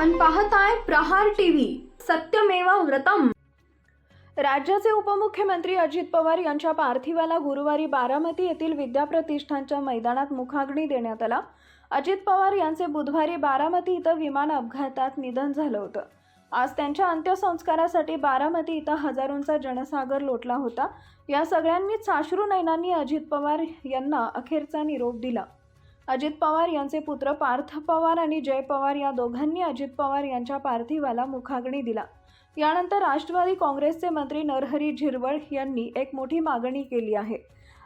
पाहताय प्रहार टीव्ही. सत्यमेवा व्रतम. राज्याचे उपमुख्यमंत्री अजित पवार यांच्या पार्थिवाला गुरुवारी बारामती येथील विद्याप्रतिष्ठानच्या मैदानात मुखाग्नी देण्यात आला. अजित पवार यांचे बुधवारी बारामती इथं विमान अपघातात निधन झालं होतं. आज त्यांच्या अंत्यसंस्कारासाठी बारामती इथं हजारोंचा जनसागर लोटला होता. या सगळ्यांनीच साश्रू नैनांनी अजित पवार यांना अखेरचा निरोप दिला. अजित पवार यांचे पुत्र पार्थ पवार आणि जय पवार या दोघांनी अजित पवार यांच्या पार्थिवाला मुखाग्नी दिला. यानंतर राष्ट्रवादी काँग्रेसचे मंत्री नरहरी झिरवळ यांनी एक मोठी मागणी केली आहे.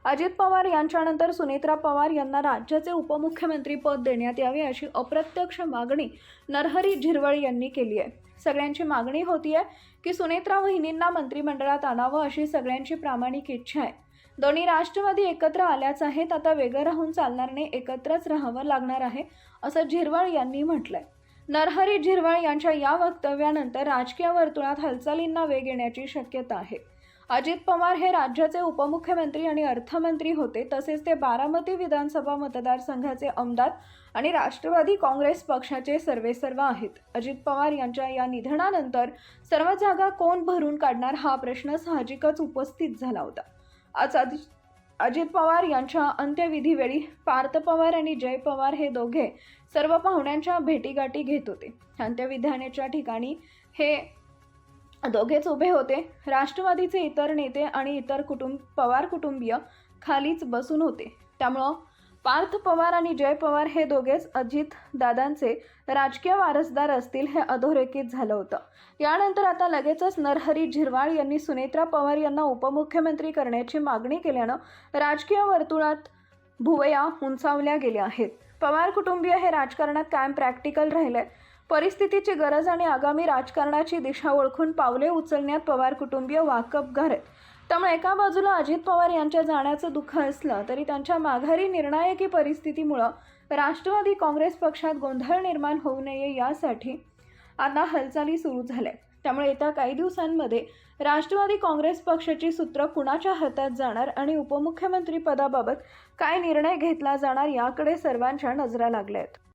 अजित पवार यांच्यानंतर सुनेत्रा पवार यांना राज्याचे उपमुख्यमंत्री पद देण्यात यावे अशी अप्रत्यक्ष मागणी नरहरी झिरवळ यांनी केली आहे. सगळ्यांची मागणी होती आहे की सुनेत्रा वहिनींना मंत्रिमंडळात आणावं अशी सगळ्यांची प्रामाणिक इच्छा आहे. दोन्ही राष्ट्रवादी एकत्र आल्याच आहेत. आता वेगळं राहून चालणार नाही. एकत्रच राहावं लागणार आहे असं झिरवळ यांनी म्हटलंय. नरहरी झिरवळ यांच्या या वक्तव्यानंतर राजकीय वर्तुळात हालचालींना वेग येण्याची शक्यता आहे. अजित पवार हे राज्याचे उपमुख्यमंत्री आणि अर्थमंत्री होते. तसेच ते बारामती विधानसभा मतदारसंघाचे आमदार आणि राष्ट्रवादी काँग्रेस पक्षाचे सर्वेसर्व आहेत. अजित पवार यांच्या या निधनानंतर सर्व जागा कोण भरून काढणार हा प्रश्न साहजिकच उपस्थित झाला होता. आज आधी अजित पवार यांच्या अंत्यविधीवेळी पार्थ पवार आणि जय पवार हे दोघे सर्व पाहुण्यांच्या भेटीगाठी घेत होते. अंत्यविधानाच्या ठिकाणी हे दोघेच उभे होते. राष्ट्रवादीचे इतर नेते आणि इतर कुटुंब पवार कुटुंबीय खालीच बसून होते. त्यामुळं पार्थ पवार आणि जय पवार हे दोघेच अजित दादांचे राजकीय वारसदार असतील हे अधोरेखित झालं होतं. यानंतर आता लगेचच नरहरी झिरवाळ यांनी सुनेत्रा पवार यांना उपमुख्यमंत्री करण्याची मागणी केल्यानं राजकीय वर्तुळात भुवया उंचावल्या गेल्या आहेत. पवार कुटुंबीय हे राजकारणात कायम प्रॅक्टिकल राहिले परिस्थितीची गरज आणि आगामी राजकारणाची दिशा ओळखून पावले उचलण्यात पवार कुटुंबीय वाकबगार आहेत. त्यामुळे एका बाजूला अजित पवार यांच्या जाण्याचं दुःख असलं तरी त्यांच्या माघारी निर्णायकी परिस्थितीमुळं राष्ट्रवादी काँग्रेस पक्षात गोंधळ निर्माण होऊ नये यासाठी आता हालचाली सुरू झाल्या त्यामुळे येत्या काही दिवसांमध्ये राष्ट्रवादी काँग्रेस पक्षाची सूत्र कुणाच्या हातात जाणार आणि उपमुख्यमंत्री पदाबाबत काय निर्णय घेतला जाणार याकडे सर्वांच्या नजरा लागल्या आहेत